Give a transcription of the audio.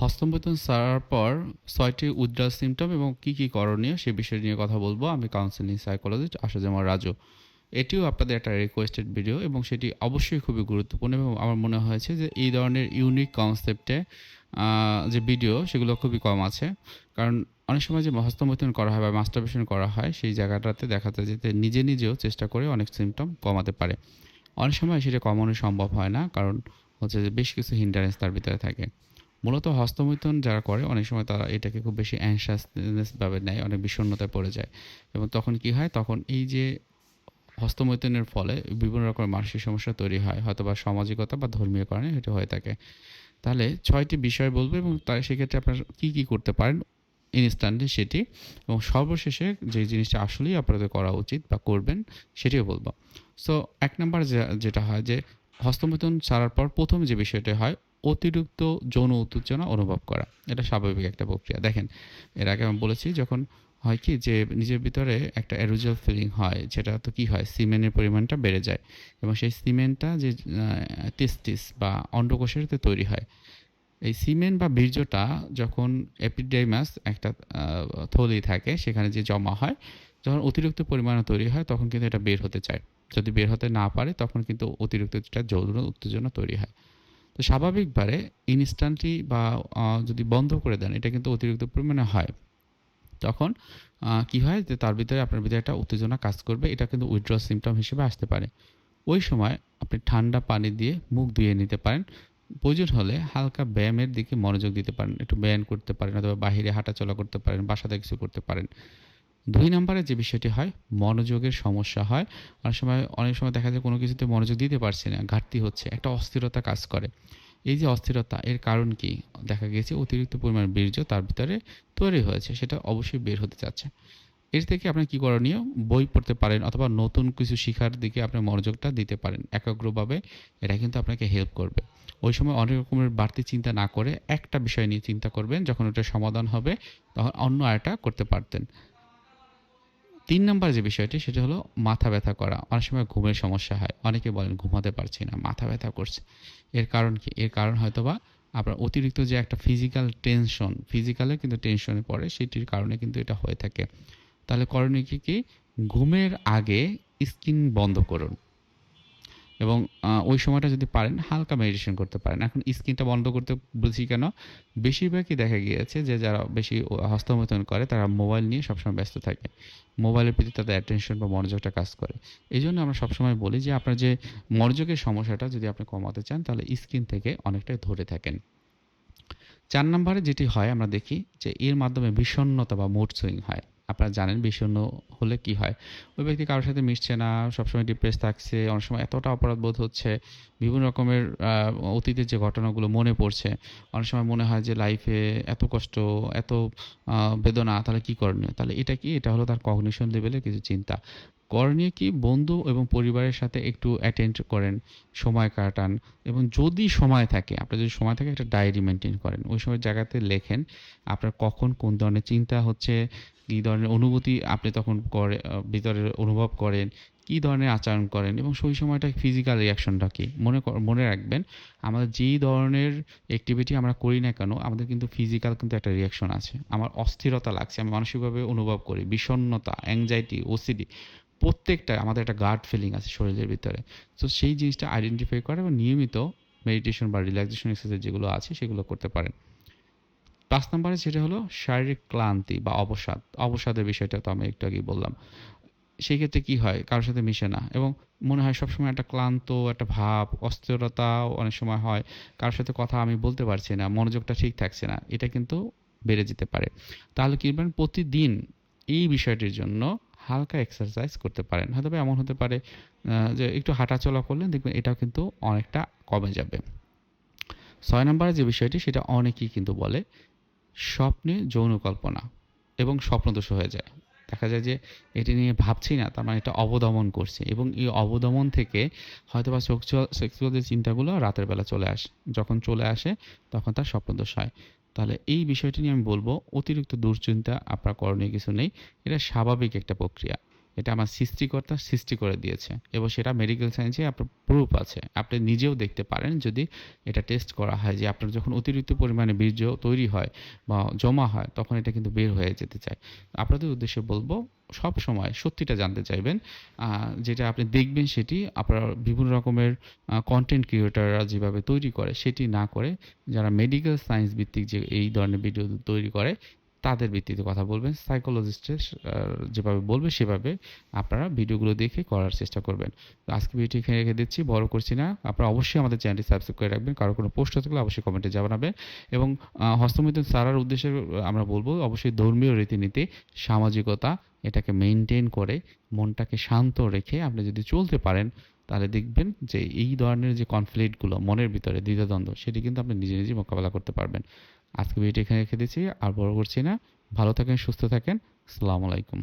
হস্তমৈথুন সারার পর ছয়টি উইথড্রাল সিমটম এবং কী কী করণীয় সে বিষয় নিয়ে কথা বলব। আমি কাউন্সিলিং সাইকোলজিস্ট আশাজামা রাজু। এটিও আপনাদের একটা রিকোয়েস্টেড ভিডিও এবং সেটি অবশ্যই খুবই গুরুত্বপূর্ণ এবং আমার মনে হয়েছে যে এই ধরনের ইউনিক কনসেপ্টে যে ভিডিও সেগুলো খুবই কম আছে। কারণ অনেক সময় যে হস্তমৈথুন করা হয় বা মাস্টারবেশন করা হয়, সেই জায়গাটাতে দেখা যায় যে নিজে নিজেও চেষ্টা করে অনেক সিমটম কমাতে পারে। অনেক সময় সেটা কমানো সম্ভব হয় না, কারণ হচ্ছে যে বেশ কিছু হিন্ডারেন্স তার ভিতরে থাকে। মূলত হস্তমৈথুন যারা করে, অনেক সময় তারা এটাকে খুব বেশি অ্যাংশাসনেস ভাবে নেয়, অনেক বিষণ্ণতায় পড়ে যায়। এবং তখন কি হয়? তখন এই যে হস্তমৈথুনের ফলে বিভিন্ন রকম মানসিক সমস্যা তৈরি হয় হয়তো বা সামাজিকতা বা ধর্মীয় কারণে এটা হয়ে থাকে। তাহলে ছয়টি বিষয় বলব এবং তাই সেক্ষেত্রে আপনার কী কী করতে পারেন ইনস্ট্যান্টলি সেটি এবং সর্বশেষে যে জিনিসটা আসলেই আপনাদের করা উচিত বা করবেন সেটিও বলব। সো এক নম্বর যেটা হয় যে হস্তমৈথুন ছাড়ার পর প্রথম যে বিষয়টি হয় অতিরিক্ত যৌন উত্তেজনা অনুভব করা। এটা স্বাভাবিক একটা প্রক্রিয়া। দেখেন, এর আগে আমি বলেছি যখন হয় কি যে নিজের ভিতরে একটা অ্যারোজাল ফিলিং হয় যেটা তো কি হয়? সিমেন্টের পরিমাণটা বেড়ে যায় এবং সেই সিমেন্টটা যে টেস্টিস বা অন্ডকোষেরতে তৈরি হয়, এই সিমেন্ট বা বীর্যটা যখন এপিডেমাস একটা থলি থাকে, সেখানে যে জমা হয়, যখন অতিরিক্ত পরিমাণে তৈরি হয়, তখন কিন্তু এটা বের হতে চায়। যদি বের হতে না পারে, তখন কিন্তু অতিরিক্ত যৌন উত্তেজনা তৈরি হয়। তো স্বাভাবিকভাবে ইনস্ট্যান্টলি বা যদি বন্ধ করে দেন, এটা কিন্তু অতিরিক্ত পরিমাণে হয়। তখন কি হয় যে তার ভিতরে আপনার ভিতরে একটা উত্তেজনা কাজ করবে, এটা কিন্তু উইথড্র সিমটম হিসেবে আসতে পারে। ওই সময় আপনি ঠান্ডা পানি দিয়ে মুখ ধুয়ে নিতে পারেন। প্রয়োজন হলে হালকা ব্যায়ামের দিকে মনোযোগ দিতে পারেন। একটু ব্যায়াম করতে পারেন অথবা বাহিরে হাঁটাচলা করতে পারেন, বাসাতে কিছু করতে পারেন। দুই নম্বরে যে বিষয়টি হয়, মনোযোগের সমস্যা হয়। অনেক সময় অনেক সময় দেখা যায় কোনো কিছুতে মনোযোগ দিতে পারছে না, ঘাটতি হচ্ছে, একটা অস্থিরতা কাজ করে। এই যে অস্থিরতা, এর কারণ কি? দেখা গেছে অতিরিক্ত পরিমাণ বীর্য তার ভিতরে তৈরি হয়েছে, সেটা অবশ্যই বের হতে চাচ্ছে। এর থেকে আপনি কী করণীয়? বই পড়তে পারেন অথবা নতুন কিছু শেখার দিকে আপনি মনোযোগটা দিতে পারেন একাগ্রভাবে, এটা কিন্তু আপনাকে হেল্প করবে। ওই সময় অনেক রকমের বাড়তি চিন্তা না করে একটা বিষয় নিয়ে চিন্তা করবেন, যখন ওটা সমাধান হবে, তখন অন্য আরেকটা করতে পারতেন। তিন নম্বর যে বিষয়টি, সেটা হলো মাথা ব্যথা করা। অনেক সময় ঘুমের সমস্যা হয়। অনেকে বলেন ঘুমাতে পারছি না, মাথা ব্যথা করছে। এর কারণ কি? এর কারণ হয়তো বা আপনার অতিরিক্ত যে একটা ফিজিক্যাল টেনশন ফিজিক্যালে কিন্তু টেনশনে পড়ে, সেটির কারণে কিন্তু এটা হয়ে থাকে। তাহলে করণীয় কি কি? ঘুমের আগে স্কিন বন্ধ করুন। এবং ওই সময়টা যদি পারেন, হালকা মেডিটেশন করতে পারেন। এখন স্ক্রিনটা বন্ধ করতে বলছি কেন? বেশিরভাগই দেখা গিয়েছে যে, যারা বেশি হস্তমৈথন করে, তারা মোবাইল নিয়ে সবসময় ব্যস্ত থাকে। মোবাইলের প্রতি তাদের অ্যাটেনশন বা মনোযোগটা কাজ করে। এই জন্য আমরা সবসময় বলি যে, আপনার যে মনোযোগের সমস্যাটা যদি আপনি কমাতে চান, তাহলে স্ক্রিন থেকে অনেকটাই ধরে থাকেন। চার নম্বরে যেটি হয়, আমরা দেখি যে, এর মাধ্যমে বিষণ্নতা বা মুড সুইং হয়। আপনারা জানেন বিষণ্ণ হলে কি হয়। ওই ব্যক্তি কারোর সাথে মিশছে না, সবসময় ডিপ্রেস থাকছে, অনেক সময় এতটা অপরাধ বোধ হচ্ছে, বিভিন্ন রকমের অতীতের যে ঘটনাগুলো মনে পড়ছে, অনেক সময় মনে হয় যে লাইফে এত কষ্ট, এত বেদনা, তাহলে কি করণীয়? তাহলে এটা কি? এটা হলো তার কগনিশন লেভেলের কিছু চিন্তা। করণীয় কি? বন্ধু এবং পরিবারের সাথে একটু অ্যাটেন্ড করেন, সময় কাটান এবং যদি সময় থাকে, আপনার যদি সময় থাকে একটা ডায়েরি মেনটেন করেন। ওই সময় জায়গাতে লেখেন, আপনার কখন কোন ধরনের চিন্তা হচ্ছে কী ধরনের অনুভূতি আপনি তখন করে ভিতরে অনুভব করেন? কী ধরনের আচরণ করেন? এবং সেই সময়টা ফিজিক্যাল রিয়াকশনটা কী? মনে মনে রাখবেন, আমাদের যেই ধরনের অ্যাক্টিভিটি আমরা করি না কেন, আমাদের কিন্তু ফিজিক্যাল কিন্তু একটা রিয়াকশন আছে। আমার অস্থিরতা লাগছে, আমি মানসিকভাবে অনুভব করি বিষণ্নতা অ্যাংজাইটি ওসিডি প্রত্যেকটা আমাদের একটা গার্ড ফিলিং আছে শরীরের ভিতরে। তো সেই জিনিসটা আইডেন্টিফাই করে এবং নিয়মিত মেডিটেশন বা রিল্যাক্সেশন এক্সারসাইজ যেগুলো আছে, সেগুলো করতে পারেন। পাঁচ নম্বরে যেটা হলো শারীরিক ক্লান্তি বা অবসাদ। অবসাদের বিষয়টা তো আমি একটু আগেই বললাম। সেই ক্ষেত্রে কী হয়? কারোর সাথে মিশে না এবং মনে হয় সবসময় একটা ক্লান্ত, একটা ভাব, অস্থিরতাও অনেক সময় হয়। কারোর সাথে কথা আমি বলতে পারছি না, মনোযোগটা ঠিক থাকছে না, এটা কিন্তু বেড়ে যেতে পারে। তাহলে কী করবেন প্রতিদিন এই বিষয়টির জন্য হালকা এক্সারসাইজ করতে পারেন। হয়তো এমন হতে পারে যে একটু হাঁটাচলা করলেন, দেখবেন এটাও কিন্তু অনেকটা কমে যাবে। ছয় নম্বরে যে বিষয়টি, সেটা অনেকেই কিন্তু বলে স্বপ্নে যৌন কল্পনা এবং স্বপ্নদোষ হয়ে যায়। দেখা যায় যে এটি নিয়ে ভাবছি না, তার মানে এটা অবদমন করছে এবং এই অবদমন থেকে হয়তো বা সেক্সুয়াল যে চিন্তাগুলো রাতের বেলা চলে আসে, যখন চলে আসে তখন তার স্বপ্নদোষ হয়। তাহলে এই বিষয়টি নিয়ে আমি বলব, অতিরিক্ত দুশ্চিন্তা আপনার করণীয় কিছু নেই, এটা স্বাভাবিক একটা প্রক্রিয়া। এটা আমার সৃষ্টিকর্তা সৃষ্টি করে দিয়েছে এবং সেটা মেডিকেল সায়েন্সে আপনার প্রুফ আছে। আপনি নিজেও দেখতে পারেন যদি এটা টেস্ট করা হয় যে আপনার যখন অতিরিক্ত পরিমাণে বীর্য তৈরি হয় বা জমা হয়, তখন এটা কিন্তু বের হয়ে যেতে চায়। আপনাদের উদ্দেশ্যে বলব, সব সময় সত্যিটা জানতে চাইবেন যেটা আপনি দেখবেন সেটি আপনার বিভিন্ন রকমের কন্টেন্ট ক্রিয়েটাররা যেভাবে তৈরি করে সেটি না করে, যারা মেডিকেল সায়েন্স ভিত্তিক যে এই ধরনের ভিডিও তৈরি করে তাদের ভিত্তিতে কথা বলবেন। সাইকোলজিস্টের যেভাবে বলবে সেভাবে আপনারা ভিডিওগুলো দেখে করার চেষ্টা করবেন। আজকে ভিডিওটি এখানে রেখে দিচ্ছি। বড় করছি না। আপনারা অবশ্যই আমাদের চ্যানেলটি সাবস্ক্রাইব করে রাখবেন। কারও কোনো পোস্ট থাকলে অবশ্যই কমেন্টে জানাবেন। এবং আহ, হস্তমিথুন সারার উদ্দেশ্যে আমরা বলব অবশ্যই ধর্মীয় রীতিনীতি সামাজিকতা এটাকে মেনটেন করে মনটাকে শান্ত রেখে আপনি যদি চলতে পারেন তাহলে দেখবেন যে এই ধরনের যে কনফ্লিক্টগুলো মনের ভিতরে দ্বিধাদ্বন্দ্ব, সেটি কিন্তু আপনি নিজে নিজেই মোকাবেলা করতে পারবেন। আজকে ভিডিওটি এখানে রেখে দিচ্ছি, আর বড় করছি না, ভালো থাকেন, সুস্থ থাকেন, আসসালামু আলাইকুম।